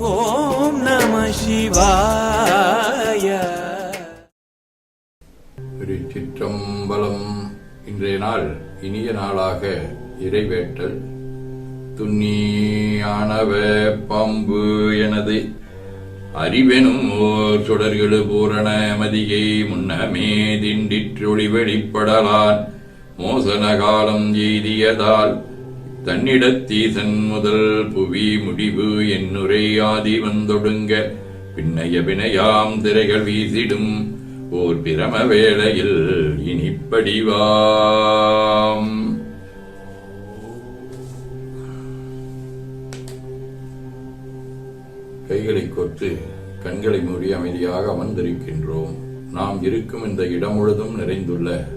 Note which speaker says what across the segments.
Speaker 1: ஓம் நம சிவாய.
Speaker 2: திருச்சிற்றம்பலம். இன்றைய நாள் இனிய நாளாக இறைவேட்டல் துண்ணியானவ பம்பு எனது. அறிவெனும் ஓர் சுடர்களு பூரண மதியை முன்னமே திண்டிற்றொளி வெளிப்படலான். மோசன காலம் எய்தியதால் தன்னிடத்தீசன் முதல் புவி முடிவு என்னுரை ஆதி வந்தொடுங்க. பின்னைய பிணையாம் திரைகள் வீசிடும் ஓர் பிரம வேளையில் இனிப்படிவாம். கைகளை கொத்து கண்களை மூடி அமைதியாக அமர்ந்திருக்கின்றோம். நாம் இருக்கும் இந்த இடம் முழுதும் நிறைந்துள்ள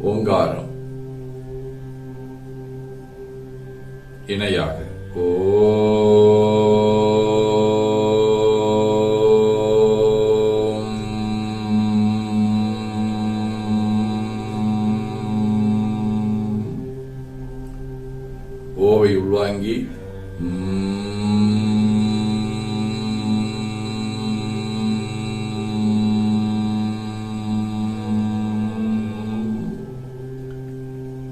Speaker 2: ஓங்காரம். இணையாக ஓ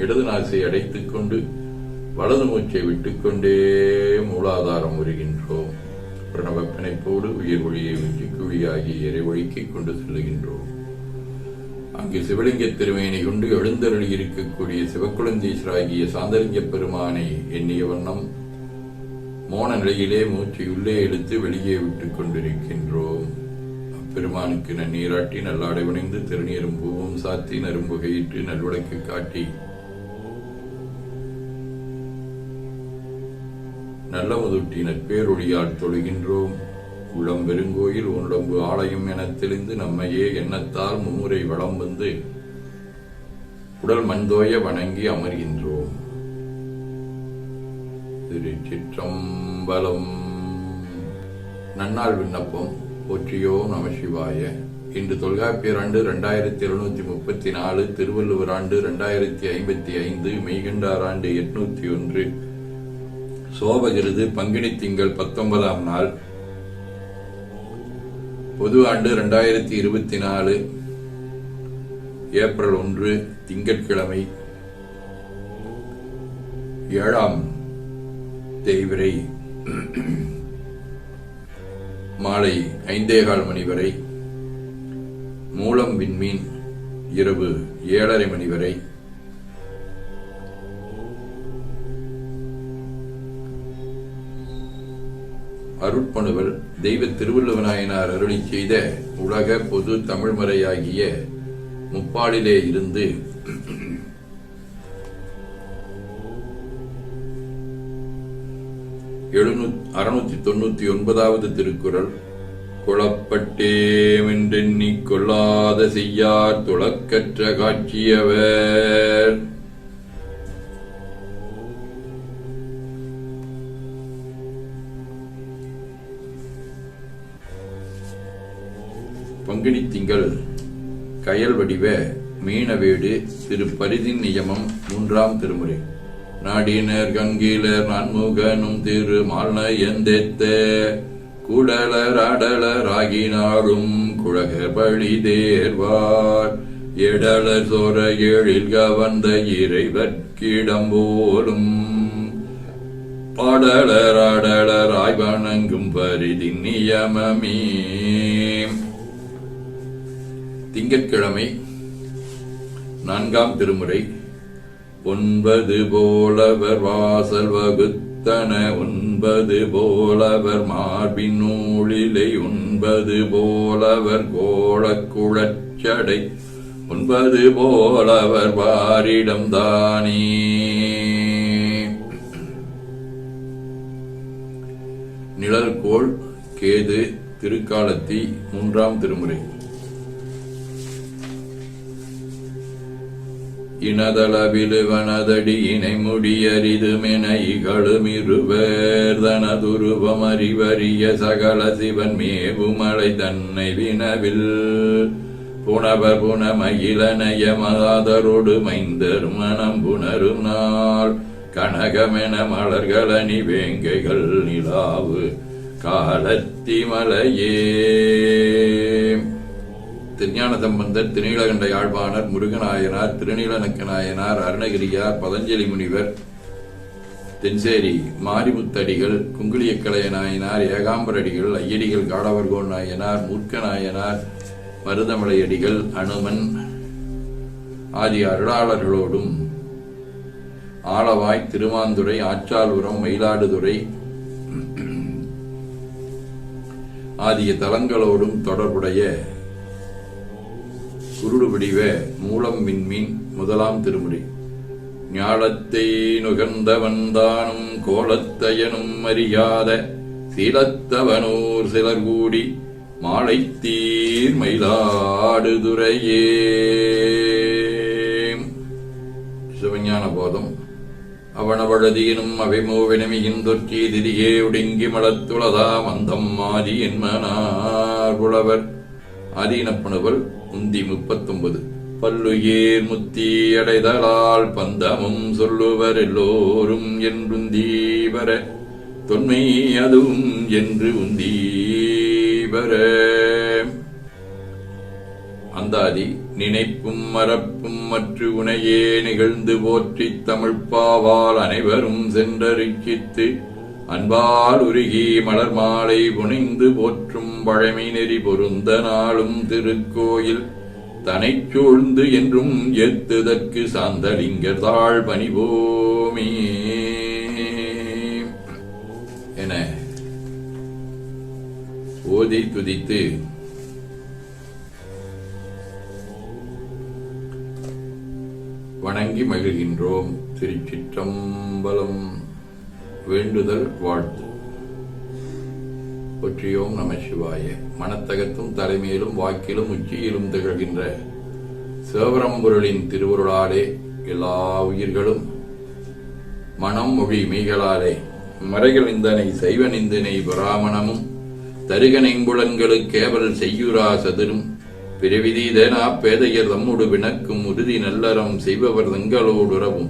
Speaker 2: இடது நாசை அடைத்துக் கொண்டு வலது மூச்சை விட்டுக்கொண்டே மூலாதாரம் வருகின்றோம் பிரணவ பிணைப்போடு உயிர் ஒளியை உச்சி குழியாகி இறைவழிக்கு கொண்டு செல்லுகின்றோம். அங்கு சிவலிங்க திருமேனி கொண்டு எழுந்தருளி இருக்கக்கூடிய சிவக்குழந்தீஸ்வராகிய சாந்தலிங்க பெருமானை எண்ணிய வண்ணம் மோன நிலையிலே மூச்சை உள்ளே எடுத்து வெளியே விட்டுக் கொண்டிருக்கின்றோம். அப்பெருமானுக்கு நன்னீராட்டி நல்லாடை உணைந்து திருநீரும் பூவும் சாத்தி நரும்புகையிட்டு நல்விளக்கு காட்டி நல்லமுதுட்டின பேரொழியால் நற்பேரொழியால் தொழுகின்றோம். உளம் பெருங்கோயில் உடம்பு ஆலயம் என தெளிந்து நம்மையே எண்ணத்தால் மும்முறை வளம் வந்து உடல் மண்தோய வணங்கி அமர்கின்றோம். திருச்சிற்றம்பலம். நன்னாள் விண்ணப்பம். போற்றியோம் நம சிவாய. இன்று தொல்காப்பியர் ஆண்டு இரண்டாயிரத்தி எழுநூத்தி முப்பத்தி நாலு திருவள்ளுவர் ஆண்டு இரண்டாயிரத்தி ஐம்பத்தி ஐந்து மெய்கண்டார் ஆண்டு எட்நூத்தி ஒன்று. சோபகிருது பங்கினி திங்கள் பத்தொன்பதாம் நாள். பொது ஆண்டு இரண்டாயிரத்தி இருபத்தி நாலு ஏப்ரல் ஒன்று திங்கட்கிழமை. ஏழாம் தேய்விரை மாலை ஐந்தேகால் மணி வரை. மூலம் விண்மீன் இரவு ஏழரை மணி வரை. அருட்பணுவர் தெய்வ திருவள்ளுவநாயனார் அருளி செய்த உலக பொது தமிழ்மறையாகிய முப்பாலிலே இருந்து அறுநூத்தி தொண்ணூத்தி ஒன்பதாவது திருக்குறள் குளப்பட்டேமென்றெண்ணிக் கொள்ளாத செய்யார் துளக்கற்ற காட்சியவர். பங்குனி திங்கள். கயல் வடிவ மீனவேடு திரு பரிதின் நியமம் மூன்றாம் திருமுறை. நாடினர் கங்கீலர் நான்முகனும் திரு மால்நயந்தெத்த குடலர் அடலர் ஆகினாலும் குழக பழி தேர்வார். எடலர் சோர எழில் கவர்ந்த இறைவற்கிடம் போலும். ஆடலராடலராய் வணங்கும் பரிதி நியமமே. திங்கட்கிழமை நான்காம் திருமுறை. ஒன்பது போலவர் வாசல் வகுத்தன ஒன்பது போலவர் மார்பின் நூலிலை ஒன்பது போலவர் கோலக் குழச்சடை ஒன்பது போலவர் வாரிடம் தானே. நிழல்கோள் கேது திருக்காலத்தி மூன்றாம் திருமுறை. இனதளவிலுவனதடி இணை முடியரிதுமென இகழுமிருவேர்தனதுருவம் அறிவறிய சகல சிவன் மேவுமலை தன்னை வினவில். புனவர் புனமயிலனய மகாதரோடு மைந்தர் மனம் புணரும் நாள். கனகமென மலர்களணி வேங்கைகள் நிலாவு. காலத்தி மலையே திருஞான சம்பந்தர் திருநீலகண்ட யாழ்ப்பாணர் முருகநாயனார் திருநீலநக்க நாயனார் அருணகிரியார் பதஞ்சலி முனிவர் தென்சேரி மாரிமுத்தடிகள் குங்குளியக்கலைய நாயனார் ஏகாம்பரடிகள் ஐயடிகள் காடவர்கோன் நாயனார் மூர்க்க நாயனார் மருதமலையடிகள் அனுமன் ஆகிய அருளாளர்களோடும் ஆளவாய் திருமாந்துறை ஆச்சாலுரம் மயிலாடுதுறை ஆகிய தலங்களோடும் தொடர்புடைய சுருடு வடிவ மூலம் விண்மீன் முதலாம் திருமுறை. ஞாலத்தை நுகர்ந்தவன்தானும் கோலத்தையனும் அறியாத சிலத்தவனூர் சிலர் கூடி மாலைத்தீர் மயிலாடுதுறையே. சிவஞான போதம் அவனவழதியினும் அவைமோவினமியின் தொற்றி திரியே ஒடுங்கி மலத்துளதா மந்தம் மாறி என்மனார் புலவர். ஆதீனப்பணுவல் முந்தி முப்பத்தொன்பது. பல்லுயிர் முத்தி அடைதலால் பந்தமும் சொல்லுவர் எல்லோரும் என்றுந்தீவர தொன்மை அதுவும் என்று உந்தீவர அந்தாதி நினைப்பும் மறப்பும் மற்ற உனையே நிகழ்ந்து போற்றித் தமிழ்ப்பாவால் அனைவரும் சென்றறிக்கித்து அன்பால் உருகி மலர் மாலை புனைந்து போற்றும் பழமை நெறி பொருந்த நாளும் திருக்கோயில். தனைச் சூழ்ந்து என்றும் ஏத்துதற்கு சாந்தலிங்கர் தாழ் பணிவோமே என ஓதி துதித்து வணங்கி மகிழ்கின்றோம் திருச்சிற்றம்பலம். வேண்டுதல் வாழ்த்து. ஒற்றியோம் நம சிவாய. மனத்தகத்தும் தலைமையிலும் வாக்கிலும் உச்சியிலும் திகழ்கின்ற சிவபரம்பொருளின் திருவருளாலே எல்லா உயிர்களும் மனம் மொழி மெய்களாலே மறைகள் நிந்தனை சைவ நிந்தனை பிராமணமும் தருகனைம்புலன்களுக்கேவல் செய்யுரா சதுரும். பிறவிதீதனா பேதையர் தம்முடு வினக்கும் உறுதி நல்லறம் செய்பவர் தங்களோடுறவும்.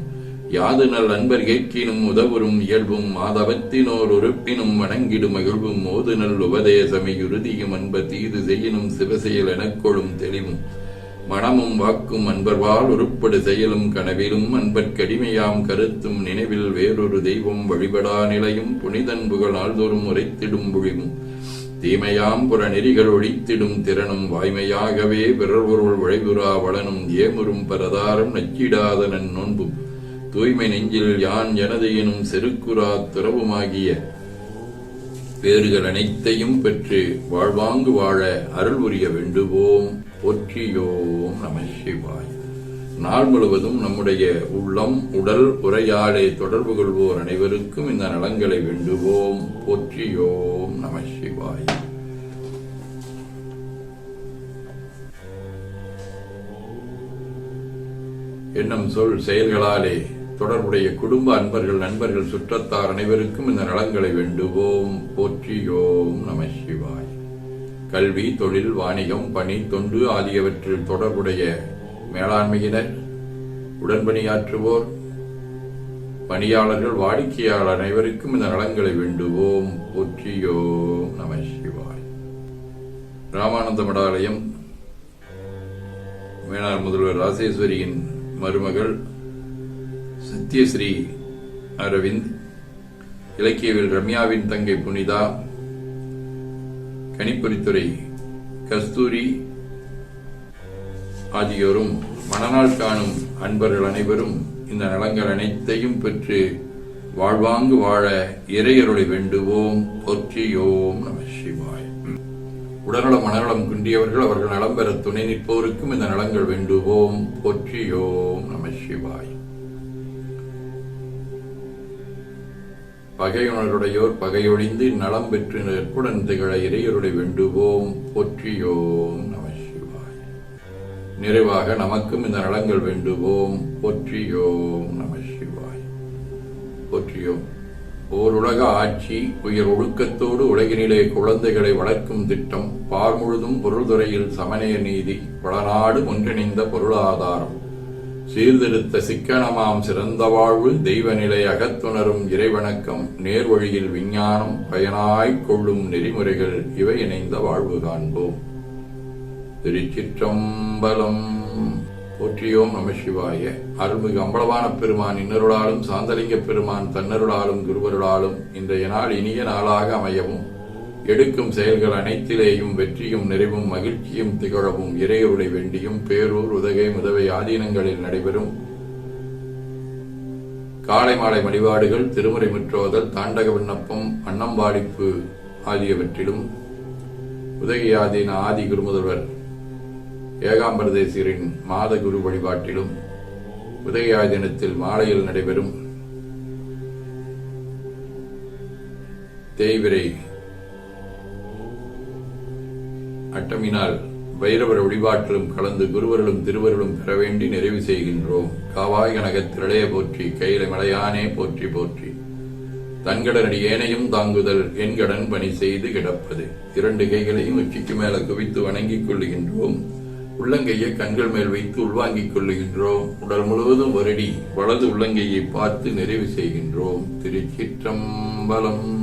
Speaker 2: யாது நல் அன்பர் கேட்கினும் உதவுறும் இயல்பும் மாதவத்தினோர் உறுப்பினும் வணங்கிடு மகிழ்வும் மோது நல் உபதேசமை உறுதியும் அன்ப தீது செய்யினும் சிவசெயல் எனக்கொழும் தெளிவும். மனமும் வாக்கும் அன்பர்வால் உருப்படு செயலும் கனவிலும் அன்பற்கடிமையாம் கருத்தும் நினைவில் வேறொரு தெய்வம் வழிபடா நிலையும் புனிதன்புகள் நாள்தோறும் உரைத்திடும் பொழிவும் தீமையாம் புற நெறிகள் ஒழித்திடும் திறனும் வாய்மையாகவே பிறர் ஒருவள் வளனும் ஏமுறும் பரதாரம் நச்சிடாத நன் நோன்பும். தூய்மை நெஞ்சில் யான் எனது எனும் செருக்குறா துறவுமாகிய பேறுகள் அனைத்தையும் பெற்று வாழ்வாங்கு வாழ அருள் புரிய வேண்டுவோம். போற்றியோம் நம சிவாய். நாள் முழுவதும் நம்முடைய உள்ளம் உடல் உரையாடே தொடர்பு கொள்வோர் அனைவருக்கும் இந்த நலங்களை வேண்டுவோம். போற்றியோம் நம சிவாய். எண்ணம் சொல் செயல்களாலே தொடர்புடைய குடும்ப அன்பர்கள் நண்பர்கள் சுற்றத்தார் அனைவருக்கும் இந்த நலங்களை வேண்டுவோம். போற்றியோம் நம சிவாய். கல்வி தொழில் வாணிகம் பணி தொண்டு ஆகியவற்றில் தொடர்புடைய மேலாண்மையினர் உடன்பணியாற்றுவோர் பணியாளர்கள் வாடிக்கையாளர் அனைவருக்கும் இந்த நலன்களை வேண்டுவோம். போற்றியோம் நம சிவாய். ராமானந்த மடாலயம் மேனார் முதல்வர் ராசேஸ்வரியின் மருமகள் சத்யஸ்ரீ அரவிந்த் இலக்கியவில் ரம்யாவின் தங்கை புனிதா கணிப்பொறித்துறை கஸ்தூரி ஆகியோரும் மணநாள் காணும் அன்பர்கள் அனைவரும் இந்த நலங்கள் அனைத்தையும் பெற்று வாழ்வாங்கு வாழ இறையருளை வேண்டுவோம். போற்றியோம் நம சிவாய். உடல்நலம் மனநலம் குன்றியவர்கள் அவர்கள் நலம் பெற துணை நிற்போருக்கும் இந்த நலங்கள் வேண்டுவோம். போற்றியோம் நம சிவாய். பகையுணருடையோர் பகையொழிந்து நலம் பெற்று நெற்புடன் திகழ இறையருடைய வேண்டுவோம். போற்றியோம் நம சிவாய். நிறைவாக நமக்கும் இந்த நலங்கள் வேண்டுவோம். போற்றியோம் நம சிவாய். போற்றியோம். ஓருலக ஆட்சி உயர் ஒழுக்கத்தோடு உலகினிலே குழந்தைகளை வளர்க்கும் திட்டம் பார் முழுதும் பொருள்துறையில் சமநேய நீதி வளநாடு ஒன்றிணைந்த பொருளாதாரம். சீர்திருத்த சிக்கனமாம் சிறந்த வாழ்வு தெய்வநிலை அகத்துணரும் இறைவணக்கம் நேர்வழியில் விஞ்ஞானம் பயனாய்க் கொள்ளும் நெறிமுறைகள் இவை இணைந்த வாழ்வு காண்போம். திருச்சிற்றம்பலம். போற்றியோம் நம சிவாய. அருள்மிகு அம்பலவான பெருமான் இன்னருளாலும் சாந்தலிங்க பெருமான் தன்னருளாலும் குருவருளாலும் இன்றைய நாள் இனிய நாளாக அமையவும். எடுக்கும் செயல்கள் அனைத்திலேயும் வெற்றியும் நிறைவும் மகிழ்ச்சியும் திகழவும் இறையருளை வேண்டியும் பேரூர் உதகை முதவை ஆதீனங்களில் நடைபெறும் காலை மாலை வழிபாடுகள் திருமுறை முற்றோதல் தாண்டக விண்ணப்பம் அன்னம்பாடிப்பு ஆகியவற்றிலும் உதகை ஆதீன ஆதி குருமுதல்வர் ஏகாம்பரதேசியரின் மாத குரு வழிபாட்டிலும் உதகையாதீனத்தில் மாலையில் நடைபெறும் தேய்விரை அட்டமினால் வைரவர் வழிபாட்டிலும் கலந்து குருவர்களும் திருவர்களும் பெற வேண்டி நிறைவு செய்கின்றோம். காவாய் கனகத் திரளைய போற்றி கையில மலையானே போற்றி போற்றி. தன்கடனடி ஏனையும் தாங்குதல் என்கடன் பணி செய்து கிடப்பது. இரண்டு கைகளையும் உச்சிக்கு மேல குவித்து வணங்கிக் கொள்ளுகின்றோம். உள்ளங்கையை கண்கள் மேல் வைத்து உள்வாங்கிக் கொள்ளுகின்றோம். உடல் முழுவதும் வருடி வலது உள்ளங்கையை பார்த்து நிறைவு செய்கின்றோம். திருச்சிற்றம்பலம்.